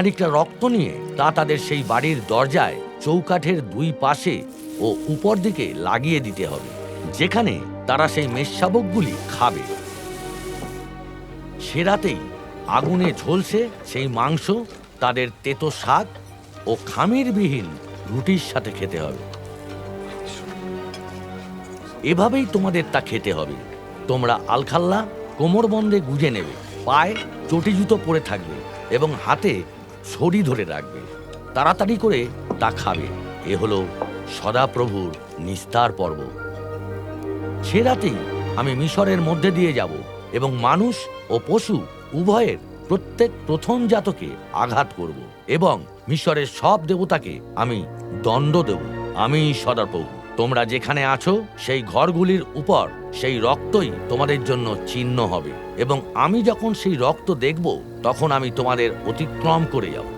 খানিকটা রক্ত নিয়ে তা তাদের সেই বাড়ির দরজায় চৌকাঠের দুই পাশে ও উপর দিকে লাগিয়ে দিতে হবে, যেখানে তারা সেই মেষশাবকগুলি খাবে। সে রাতেই আগুনে ঝলসে সেই মাংস, তাদের তেতো শাক ও খামিরবিহীন রুটির সাথে খেতে হবে। এভাবেই তোমাদের তা খেতে হবে। তোমরা আলখাল্লা, কোমরবন্দে গুজে নেবে, পায়ে চটি জুতো পরে থাকবে এবং হাতে ছড়ি ধরে রাখবে। তাড়াতাড়ি করে তা খাবে। এ হলো সদাপ্রভুর নিস্তার পর্ব। সে রাতেই আমি মিশরের মধ্যে দিয়ে যাব এবং মানুষ ও পশু উভয়ের প্রত্যেক প্রথম জাতকে আঘাত করব এবং মিশরের সব দেবতাকে আমি দণ্ড দেব। আমি সদাপ্রভু। তোমরা যেখানে আছো, সেই ঘরগুলির উপর সেই রক্তই তোমাদের জন্য চিহ্ন হবে। এবং আমি যখন সেই রক্ত দেখব, তখন আমি তোমাদের অতিক্রম করে যাব।